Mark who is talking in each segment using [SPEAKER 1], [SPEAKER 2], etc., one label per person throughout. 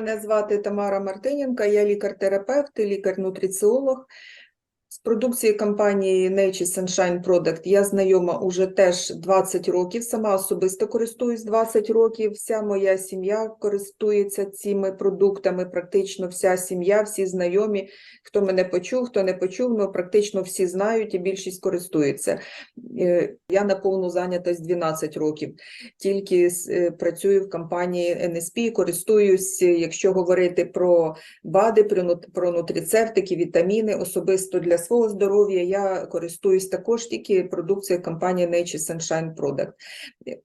[SPEAKER 1] Мене звати Тамара Мартинінка, я лікар-терапевт, лікар-нутриціолог. З продукції компанії Nature Sunshine Product я знайома уже теж 20 років, сама особисто користуюсь 20 років. Вся моя сім'я користується цими продуктами, практично вся сім'я, всі знайомі. Хто мене почув, хто не почув, ну практично всі знають і більшість користується. Е, Я на повну зайнятість 12 років. Тільки е, працюю в компанії NSP, користуюсь, якщо говорити про БАДи, про нутрицептики, вітаміни, особисто для свого здоров'я я користуюсь також тільки продукцією компанії Nature Sunshine Product.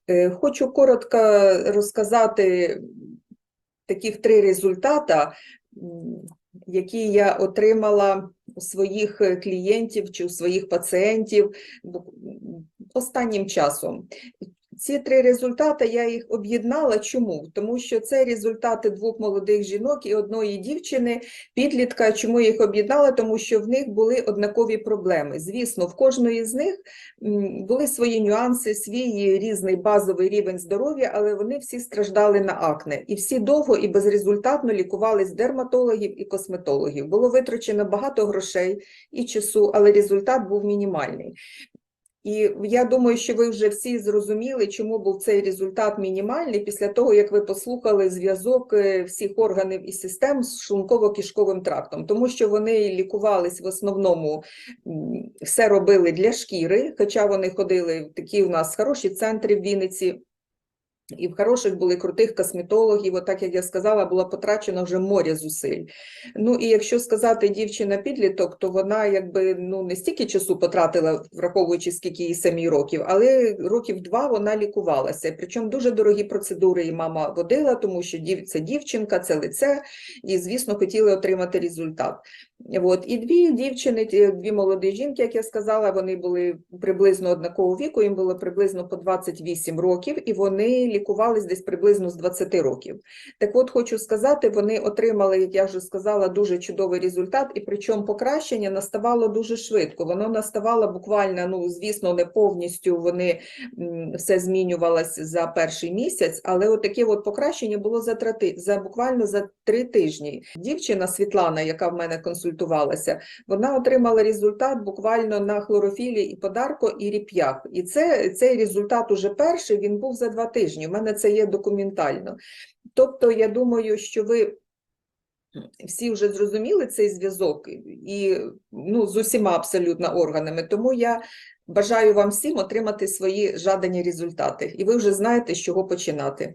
[SPEAKER 1] Е, Хочу коротко розказати таких три результата, які я отримала у своїх клієнтів чи у своїх пацієнтів останнім часом. Ці три результати я їх об'єднала. Чому? Тому що це результати двох молодих жінок і одної дівчини, підлітка. Чому їх об'єднала? Тому що в них були однакові проблеми. Звісно, в кожної з них були свої нюанси, свій різний базовий рівень здоров'я, але вони всі страждали на акне. І всі довго і безрезультатно лікувались дерматологів і косметологів. Було витрачено багато грошей і часу, але результат був мінімальний. І я думаю, що ви вже всі зрозуміли, чому був цей результат мінімальний після того, як ви послухали зв'язок е, всіх органів і систем з шлунково-кишковим трактом, тому що вони лікувались в основному, все робили для шкіри, хоча вони ходили в такі у нас хороші центри в Вінниці. І в хороших були крутих косметологів, отак як я сказала, було потрачено вже море зусиль. Ну і якщо сказати дівчина-підліток, то вона якби ну не стільки часу потратила, враховуючи скільки їй самі років, але років два вона лікувалася. Причому дуже дорогі процедури і мама водила, тому що дів, це дівчинка, це лице, і звісно хотіли отримати результат. От і дві дівчини, дві молоді жінки, як я сказала, вони були приблизно однакового віку, їм було приблизно по 28 років, і вони лікувались десь приблизно з 20 років. Так от хочу сказати, вони отримали, як я вже сказала, дуже чудовий результат, і причому покращення наставало дуже швидко. Воно наставало буквально, ну звісно, не повністю вони все змінювалось за перший місяць, але таке от покращення було за три за буквально за три тижні. Дівчина Світлана, яка в мене консультувалася, вона отримала результат буквально на хлорофілі і подарко і ріп'ях. І це цей результат уже перший. Він був за два тижні. У мене це є документально. Тобто, я думаю, що ви всі вже зрозуміли цей зв'язок і ну, з усіма абсолютно органами. Тому я бажаю вам всім отримати свої жадані результати. І ви вже знаєте, з чого починати.